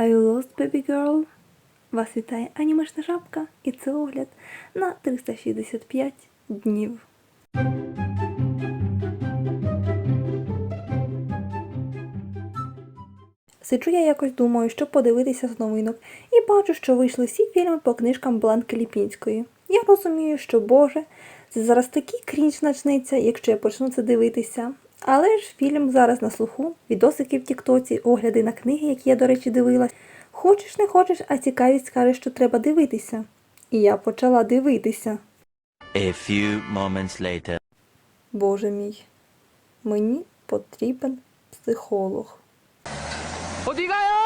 Are you lost, baby girl? Вас вітає анімешна жабка і це огляд на 365 днів. Сиджу я якось думаю, щоб подивитися з новинок, і бачу, що вийшли всі фільми по книжкам Бланки Ліпінської. Я розумію, що Боже, це зараз такий крінж начнеться, якщо я почну це дивитися. Але ж фільм зараз на слуху, відосики в Тіктоці, огляди на книги, які я, до речі, дивилась. Хочеш, не хочеш, а цікавість каже, що треба дивитися. І я почала дивитися. A few moments later. Боже мій, мені потрібен психолог. 어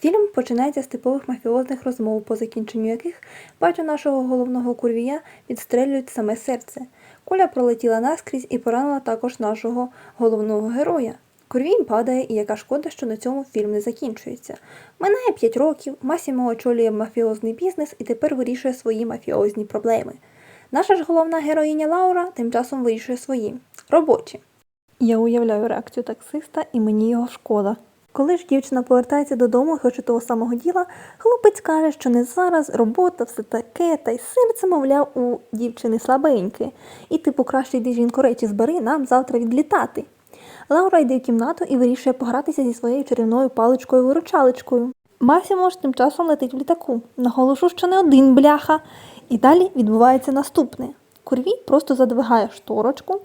Фільм починається з типових мафіозних розмов, по закінченню яких батю нашого головного курвія відстрелюють саме серце. Куля пролетіла наскрізь і поранила також нашого головного героя. Курвій падає, і яка шкода, що на цьому фільм не закінчується. Минає 5 років, Масімо очолює мафіозний бізнес і тепер вирішує свої мафіозні проблеми. Наша ж головна героїня Лаура тим часом вирішує свої робочі. Я уявляю реакцію таксиста, і мені його шкода. Коли ж дівчина повертається додому хоче того самого діла, хлопець каже, що не зараз, робота, все таке, та й серце, мовляв, у дівчини слабеньке. І типу краще йди жінко речі збери, нам завтра відлітати. Лаура йде в кімнату і вирішує погратися зі своєю чарівною паличкою-виручалочкою. Масімо ж тим часом летить в літаку. Наголошу, що не один бляха. І далі відбувається наступне. Курвій просто задвигає шторочку,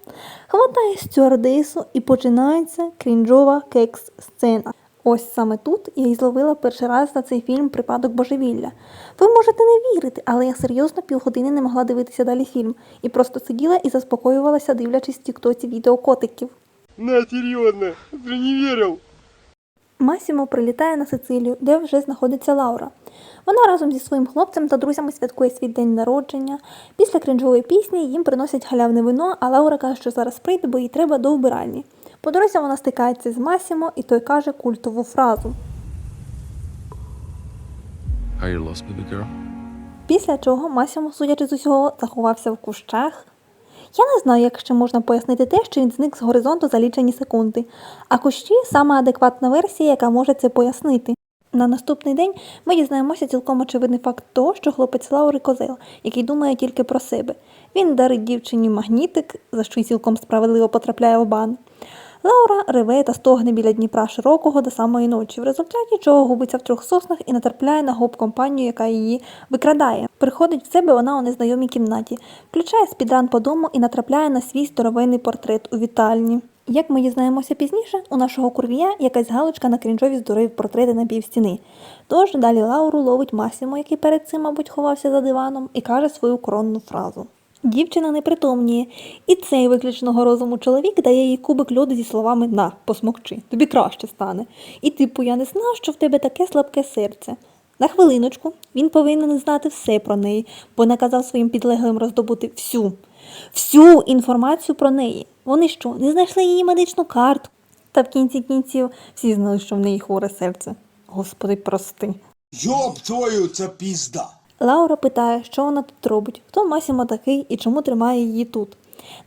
хватає стюардесу і починається крінжова кекс-сцена. Ось саме тут я і зловила перший раз на цей фільм припадок божевілля. Ви можете не вірити, але я серйозно півгодини не могла дивитися далі фільм і просто сиділа і заспокоювалася, дивлячись тіктоці відео котиків. На, серьезно, ты не верил. Масімо прилітає на Сицилію, де вже знаходиться Лаура. Вона разом зі своїм хлопцем та друзями святкує свій день народження. Після кринжової пісні їм приносять халявне вино, а Лаура каже, що зараз прийде, бо їй треба до вбиральні. По дорозі вона стикається з Масімо, і той каже культову фразу. Lost, girl? Після чого Масімо, судячи з усього, заховався в кущах. Я не знаю, як ще можна пояснити те, що він зник з горизонту за лічені секунди, а кущі саме адекватна версія, яка може це пояснити. На наступний день ми дізнаємося цілком очевидний факт того, що хлопець Лаури козел, який думає тільки про себе. Він дарить дівчині магнітик, за що й цілком справедливо потрапляє в бан. Лаура реве та стогне біля Дніпра широкого до самої ночі, в результаті чого губиться в трьох соснах і натрапляє на гоп-компанію, яка її викрадає. Приходить в себе вона у незнайомій кімнаті, включає спідран по дому і натрапляє на свій здоровенний портрет у вітальні. Як ми дізнаємося пізніше, у нашого курвія якась галочка на крінжові здорові портрети на півстіни. Тож далі Лауру ловить Масімо, який перед цим, мабуть, ховався за диваном, і каже свою коронну фразу. Дівчина не притомніє, і цей виключного розуму чоловік дає їй кубик льоду зі словами На, посмокчи, тобі краще стане. І типу, я не знав, що в тебе таке слабке серце. На хвилиночку він повинен знати все про неї, бо наказав своїм підлеглим роздобути всю, всю інформацію про неї. Вони що, не знайшли її медичну карту? Та в кінці кінців всі знали, що в неї хворе серце. Господи, прости. Йоб твою, це пізда. Лаура питає, що вона тут робить, хто Масімо такий і чому тримає її тут.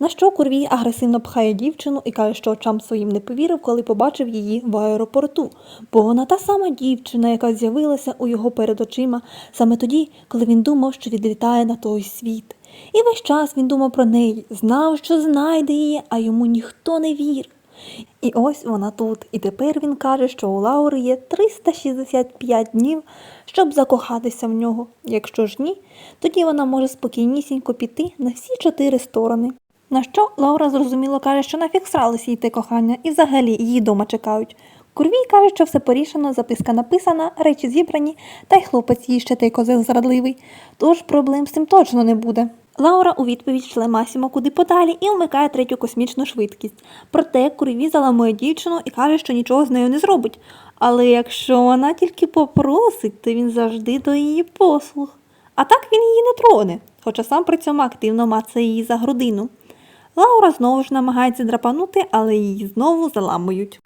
На що Курвій агресивно пхає дівчину і каже, що очам своїм не повірив, коли побачив її в аеропорту, бо вона та сама дівчина, яка з'явилася у його перед очима саме тоді, коли він думав, що відлітає на той світ. І весь час він думав про неї, знав, що знайде її, а йому ніхто не вірив. І ось вона тут. І тепер він каже, що у Лаури є 365 днів, щоб закохатися в нього. Якщо ж ні, тоді вона може спокійнісінько піти на всі чотири сторони. На що Лаура зрозуміло каже, що нафіг сралися їй те кохання, і взагалі її дома чекають. Курвій каже, що все порішено, записка написана, речі зібрані, та й хлопець їй ще той козел зрадливий. Тож проблем з цим точно не буде. Лаура у відповідь шле Масімо куди подалі і вмикає третю космічну швидкість. Проте Курві заламує дівчину і каже, що нічого з нею не зробить. Але якщо вона тільки попросить, то він завжди до її послуг. А так він її не троне, хоча сам при цьому активно мацає її за грудину. Лаура знову ж намагається драпанути, але її знову заламують.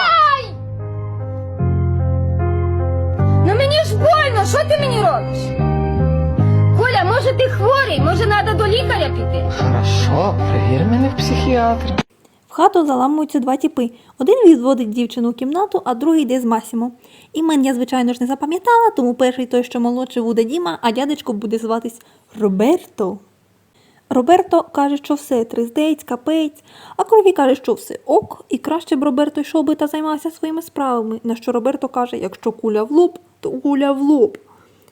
Що ти мені робиш? Коля, може ти хворий, може треба до лікаря піти? Хорошо, перевір мене в психіатрі. В хату заламуються два тіпи. Один відводить дівчину в кімнату, а другий йде з Масімо. Імен я, звичайно ж, не запам'ятала, тому перший той, що молодший, буде Діма, а дядечко буде зватись Роберто. Роберто каже, що все триздець, капець, а Крові каже, що все ок, і краще б Роберто йшов би та займався своїми справами. На що Роберто каже, якщо куля в лоб, куля в лоб.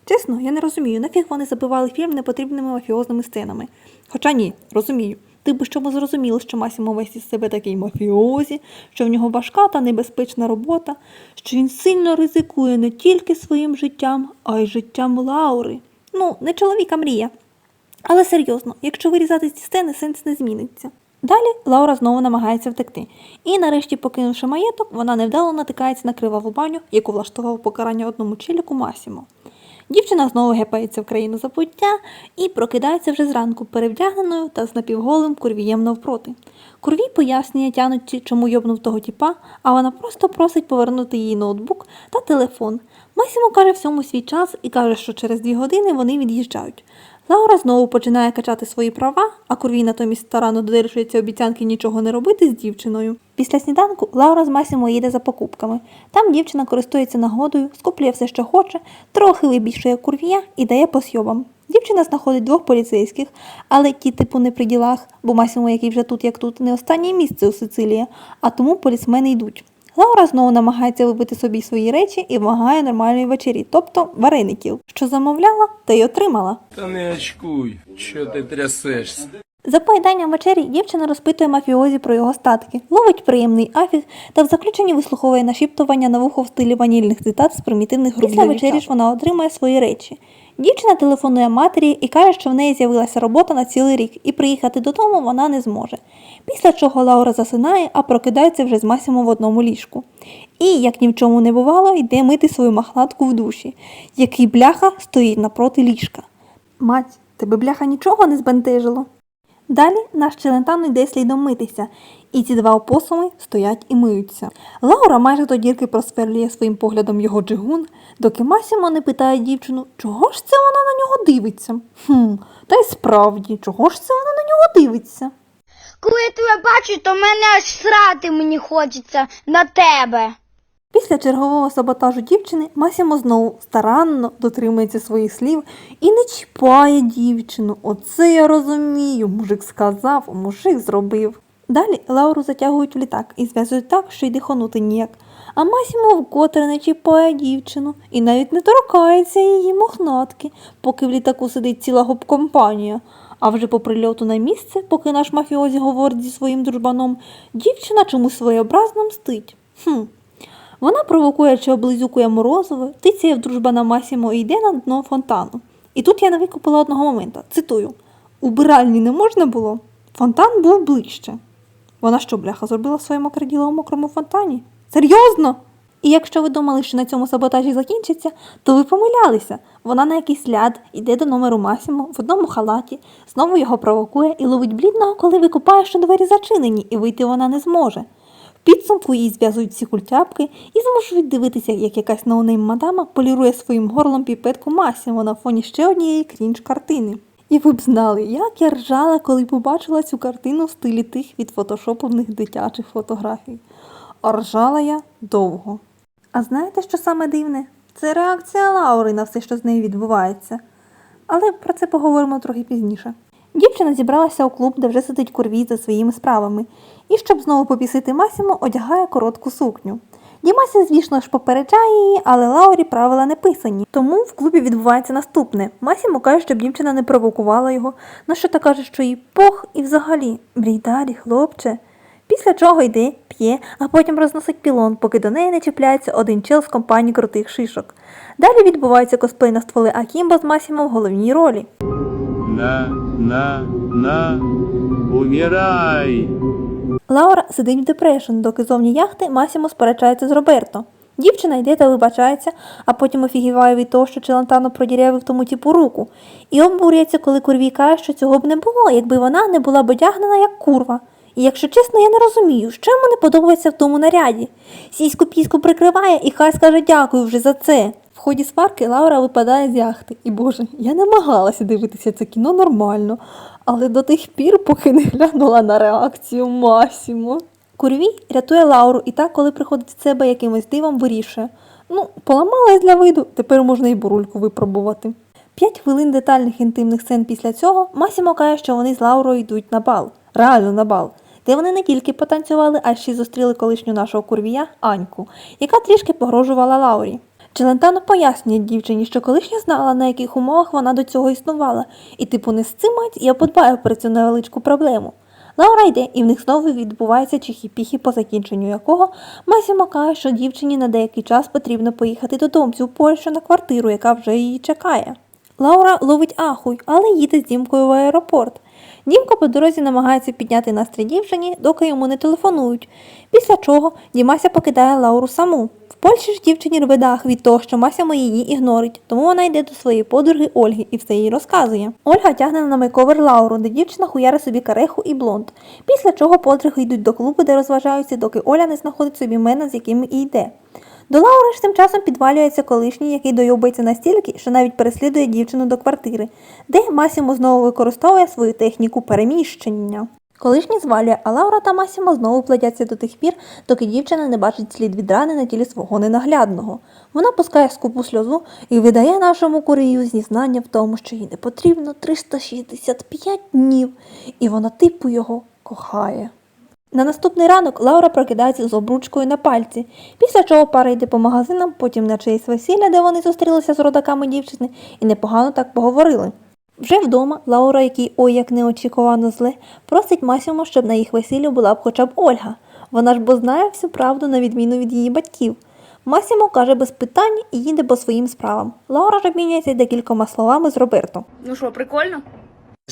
Чесно, я не розумію, нафіг вони забивали фільм непотрібними мафіозними сценами. Хоча ні, розумію. Ти би щоб зрозуміли, що Масімо весь із себе такий мафіозі, що в нього важка та небезпечна робота, що він сильно ризикує не тільки своїм життям, а й життям Лаури. Ну, не чоловіка мрія. Але серйозно, якщо вирізати ці сцени, сенс не зміниться. Далі Лаура знову намагається втекти. І нарешті, покинувши маєток, вона невдало натикається на криваву баню, яку влаштував покарання одному челіку Масімо. Дівчина знову гепається в країну забуття і прокидається вже зранку перевдягненою та з напівголим курвієм навпроти. Курвій пояснює тянучи, чому йобнув того тіпа, а вона просто просить повернути їй ноутбук та телефон. Масімо каже всьому свій час і каже, що через дві години вони від'їжджають. Лаура знову починає качати свої права, а Курвій натомість старанно додержується обіцянки нічого не робити з дівчиною. Після сніданку Лаура з Масімо їде за покупками. Там дівчина користується нагодою, скуплює все, що хоче, трохи вибільшує курвія і дає по сйобам. Дівчина знаходить двох поліцейських, але ті типу не при ділах, бо Масімо, який вже тут, як тут, не останнє місце у Сицилії, а тому полісмени йдуть. Лаура знову намагається вибити собі свої речі і вимагає нормальної вечері, тобто вареників, що замовляла, та й отримала. Та не очкуй, що ти трясешся. За поїданням вечері дівчина розпитує мафіозі про його статки, ловить приємний афіг та в заключенні вислуховує нашіптування на вухо в стилі ванільних цитат з примітивних груп. Після вечері ж вона отримує свої речі. Дівчина телефонує матері і каже, що в неї з'явилася робота на цілий рік, і приїхати додому вона не зможе. Після чого Лаура засинає, а прокидається вже з Масімо в одному ліжку. І, як ні в чому не бувало, йде мити свою махнатку в душі, який бляха стоїть напроти ліжка. Мать, тебе бляха нічого не збентежило? Далі наш челентано йде слідом митися, і ці два опосуми стоять і миються. Лаура майже до дірки просверлює своїм поглядом його джигун, доки Масімо не питає дівчину, чого ж це вона на нього дивиться? Хм, та й справді, чого ж це вона на нього дивиться? Коли я тебе бачу, то мене аж срати мені хочеться на тебе. Після чергового саботажу дівчини Масімо знову старанно дотримується своїх слів і не чіпає дівчину. Оце я розумію. Мужик сказав, мужик зробив. Далі Лауру затягують в літак і зв'язують так, що й дихонути ніяк. А Масімо вкотре не чіпає дівчину і навіть не торкається її мохнатки, поки в літаку сидить ціла гоп-компанія. А вже по прильоту на місце, поки наш мафіозі говорить зі своїм дружбаном, дівчина чомусь своєобразно мстить. Хм. Вона провокує чи облизюкує морозове, тицяє в дружбана Масімо і йде на дно фонтану. І тут я не викупила одного моменту. Цитую: Убиральні не можна було? Фонтан був ближче. Вона що, бляха, зробила своє мокре діло у мокрому фонтані? Серйозно? І якщо ви думали, що на цьому саботажі закінчиться, то ви помилялися. Вона на якийсь ляд йде до номеру Масімо в одному халаті, знову його провокує і ловить блідного, коли викупає, що двері зачинені, і вийти вона не зможе. Підсумку їй зв'язують всі культяпки і змушують дивитися, як якась ноунейм мадама полірує своїм горлом піпетку Масімо на фоні ще однієї крінж картини. І ви б знали, як я ржала, коли побачила цю картину в стилі тих відфотошоплених дитячих фотографій. А ржала я довго. А знаєте, що саме дивне? Це реакція Лаури на все, що з нею відбувається. Але про це поговоримо трохи пізніше. Дівчина зібралася у клуб, де вже сидить курвій за своїми справами, і щоб знову попісити Масімо, одягає коротку сукню. Дімася, звісно ж, попереджає її, але Лаурі правила не писані. Тому в клубі відбувається наступне. Масімо каже, щоб дівчина не провокувала його, на що та каже, що їй пох і взагалі брій далі, хлопче. Після чого йде, п'є, а потім розносить пілон, поки до неї не чіпляється один чел з компанії крутих шишок. Далі відбувається косплей на стволи Акімбо з Масімо в головній ролі. На, на, на, умирай. Лаура сидить в депрешн, доки зовні яхти Масімо сперечається з Роберто. Дівчина йде та вибачається, а потім офігіває від того, що Челантано продірявив тому типу руку, і обурюється, коли Курвій каже, що цього б не було, якби вона не була б одягнена як курва. І якщо чесно, я не розумію, що йому не подобається в тому наряді. Сіську піську прикриває і хай скаже дякую вже за це. В ході сварки Лаура випадає з яхти. І боже, я намагалася дивитися це кіно нормально, але до тих пір, поки не глянула на реакцію Масімо. Курвій рятує Лауру і так, коли приходить в себе якимось дивом, вирішує. Ну, поламалась для виду, тепер можна і бурульку випробувати. П'ять хвилин детальних інтимних сцен після цього Масімо каже, що вони з Лаурою йдуть на бал. Реально на бал. Де вони не тільки потанцювали, а ще й зустріли колишню нашого курвія Аньку, яка трішки погрожувала Лаурі. Челентано пояснює дівчині, що колишня знала, на яких умовах вона до цього існувала, і типу не сцимать, я подбаю про цю невеличку проблему. Лаура йде, і в них знову відбувається чихі-піхі, по закінченню якого Масімо каже, що дівчині на деякий час потрібно поїхати додому у Польщу на квартиру, яка вже її чекає. Лаура ловить ахуй, але їде з Дімкою в аеропорт. Дімка по дорозі намагається підняти настрій дівчині, доки йому не телефонують. Після чого Дімася покидає Лауру саму. В Польщі ж дівчині рве дах від того, що Масямо її ігнорить, тому вона йде до своєї подруги Ольги і все їй розказує. Ольга тягне на мейковер Лауру, де дівчина хуяре собі кареху і блонд. Після чого подруги йдуть до клубу, де розважаються, доки Оля не знаходить собі мене, з яким і йде. До Лаури ж тим часом підвалюється колишній, який дойобується настільки, що навіть переслідує дівчину до квартири, де Масімо знову використовує свою техніку переміщення. Колишній звалює, а Лаура та Масімо знову плетяться до тих пір, доки дівчина не бачить слід від рани на тілі свого ненаглядного. Вона пускає скупу сльозу і видає нашому курію зізнання в тому, що їй не потрібно 365 днів, і вона типу його кохає. На наступний ранок Лаура прокидається з обручкою на пальці, після чого пара йде по магазинам, потім на чиєсь весілля, де вони зустрілися з родаками дівчини, і непогано так поговорили. Вже вдома Лаура, який ой як неочікувано зле, просить Масімо, щоб на їх весіллі була б хоча б Ольга. Вона ж бо знає всю правду на відміну від її батьків. Масімо каже без питань і їде по своїм справам. Лаура ж обмінюється декількома словами з Роберто. Ну що, прикольно?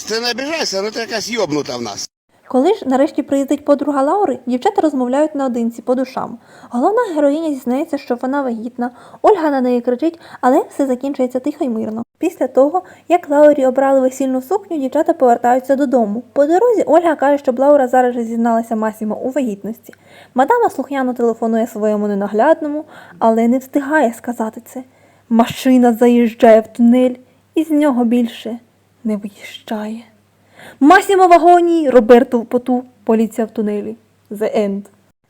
Ти не обіжайся, ну ти якась йобнута в нас. Коли ж нарешті приїздить подруга Лаури, дівчата розмовляють наодинці по душам. Головна героїня зізнається, що вона вагітна. Ольга на неї кричить, але все закінчується тихо й мирно. Після того, як Лаурі обрали весільну сукню, дівчата повертаються додому. По дорозі Ольга каже, щоб Лаура зараз же зізналася Масімо у вагітності. Мадама слухняно телефонує своєму ненаглядному, але не встигає сказати це. Машина заїжджає в тунель і з нього більше не виїжджає. Масімо в агонії, Роберто в поту, поліція в тунелі. The end.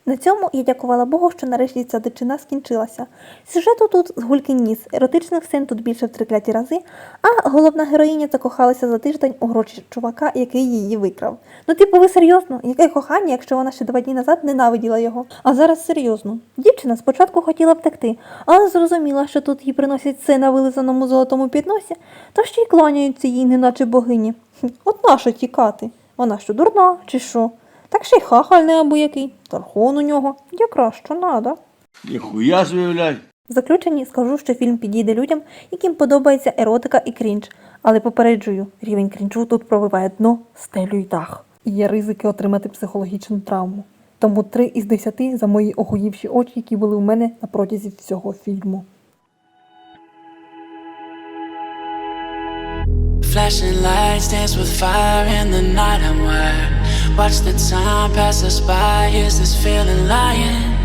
На цьому я дякувала Богу, що нарешті ця дичина скінчилася. Сюжету тут з гульки ніс, еротичних сцен тут більше в трикляті рази, а головна героїня закохалася за тиждень у гроші чувака, який її викрав. Ну, типу, ви серйозно? Яке кохання, якщо вона ще два дні назад ненавиділа його? А зараз серйозно. Дівчина спочатку хотіла втекти, але зрозуміла, що тут їй приносять це на вилизаному золотому підносі, то ще й кланяються їй, неначе богині. От нащо тікати? Вона що, дурна, чи що? Так ще й хахальний або який, тархон у нього, якраз що надо. Ніхуя собі. В заключенні скажу, що фільм підійде людям, яким подобається еротика і крінж, але попереджую, рівень крінжу тут пробиває дно, стелю й дах. І є ризики отримати психологічну травму. Тому 3 із 10 за мої охуївші очі, які були у мене на протязі всього фільму. Flashing lights dance with fire in the night. I'm wired. Watch the time pass us by. Is this feeling lying?